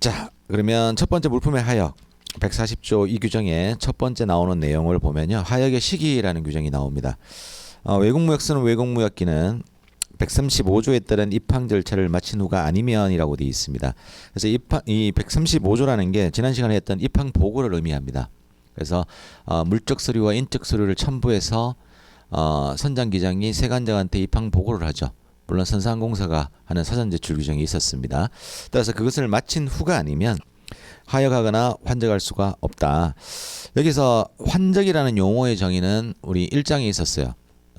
자, 그러면 첫 번째 물품의 하역 140조 이 규정에 첫 번째 나오는 내용을 보면요. 하역의 시기라는 규정이 나옵니다. 어, 외국무역서는 외국무역기는 135조에 따른 입항 절차를 마친 후가 아니면이라고 되어 있습니다. 그래서 입항, 이 135조라는 게 지난 시간에 했던 입항 보고를 의미합니다. 그래서 어, 물적 서류와 인적 서류를 첨부해서 어, 선장 기장이 세관장한테 입항 보고를 하죠. 물론 선상공사가 하는 사전 제출 규정이 있었습니다. 따라서 그것을 마친 후가 아니면 하역하거나 환적할 수가 없다. 여기서 환적이라는 용어의 정의는 우리 일장에 있었어요.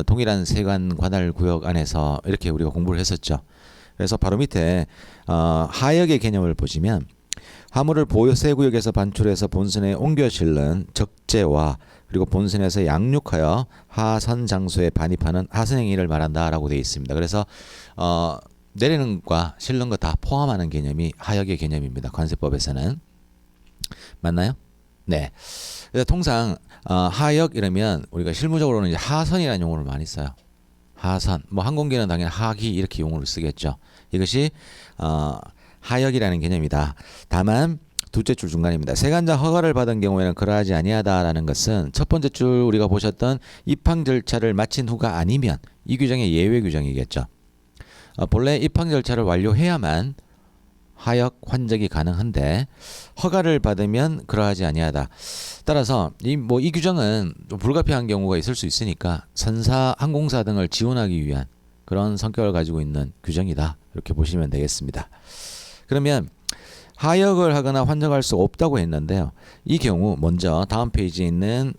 동일한 세관 관할 구역 안에서 이렇게 우리가 공부를 했었죠. 그래서 바로 밑에 어, 하역의 개념을 보시면 화물을 보유세 구역에서 반출해서 본선에 옮겨 실는 적재와 그리고 본선에서 양육하여 하선 장소에 반입하는 하선 행위를 말한다라고 되어 있습니다. 그래서 어, 내리는 것과 실는 것 다 포함하는 개념이 하역의 개념입니다. 관세법에서는 맞나요? 네. 그래서 통상 어, 하역 이러면 우리가 실무적으로는 이제 하선이라는 용어를 많이 써요. 하선. 뭐 항공기는 당연히 하기 이렇게 용어를 쓰겠죠. 이것이 어, 하역이라는 개념이다. 다만 둘째 줄 중간입니다. 세관자 허가를 받은 경우에는 그러하지 아니하다라는 것은 첫 번째 줄 우리가 보셨던 입항 절차를 마친 후가 아니면 이 규정의 예외 규정이겠죠. 어, 본래 입항 절차를 완료해야만 하역 환적이 가능한데 허가를 받으면 그러하지 아니하다. 따라서 이 뭐 이 규정은 좀 불가피한 경우가 있을 수 있으니까 선사 항공사 등을 지원하기 위한 그런 성격을 가지고 있는 규정이다. 이렇게 보시면 되겠습니다. 그러면 하역을 하거나 환적할 수 없다고 했는데요. 이 경우 먼저 다음 페이지에 있는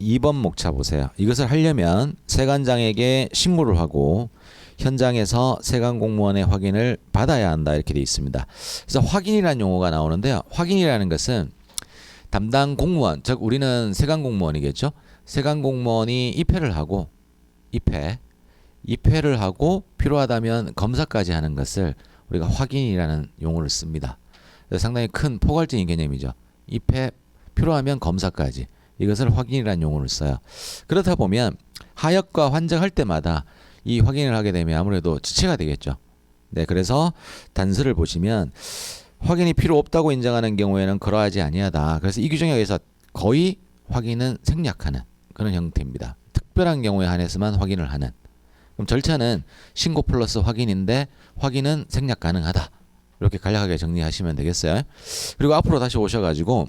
2번 목차 보세요. 이것을 하려면 세관장에게 신고를 하고 현장에서 세관 공무원의 확인을 받아야 한다 이렇게 되어 있습니다. 그래서 확인이라는 용어가 나오는데요. 확인이라는 것은 담당 공무원, 즉 우리는 세관 공무원이겠죠. 세관 공무원이 입회를 하고 입회, 입회를 하고 필요하다면 검사까지 하는 것을 우리가 확인이라는 용어를 씁니다. 상당히 큰 포괄적인 개념이죠. 입회 필요하면 검사까지 이것을 확인이라는 용어를 써요. 그렇다 보면 하역과 환정할 때마다 이 확인을 하게 되면 아무래도 지체가 되겠죠. 네, 그래서 단서를 보시면 확인이 필요 없다고 인정하는 경우에는 그러하지 아니하다. 그래서 이 규정에 의해서 거의 확인은 생략하는 그런 형태입니다. 특별한 경우에 한해서만 확인을 하는. 그럼 절차는 신고 플러스 확인인데 확인은 생략 가능하다. 이렇게 간략하게 정리하시면 되겠어요. 그리고 앞으로 다시 오셔가지고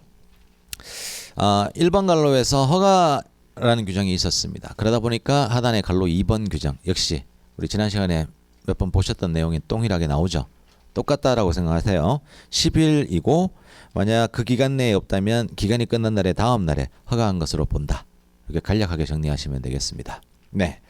아, 1번 갈로에서 허가라는 규정이 있었습니다. 그러다 보니까 하단의 갈로 2번 규정 역시 우리 지난 시간에 몇 번 보셨던 내용이 동일하게 나오죠. 똑같다라고 생각하세요. 10일이고 만약 그 기간 내에 없다면 기간이 끝난 날의 다음 날에 허가한 것으로 본다. 이렇게 간략하게 정리하시면 되겠습니다. 네.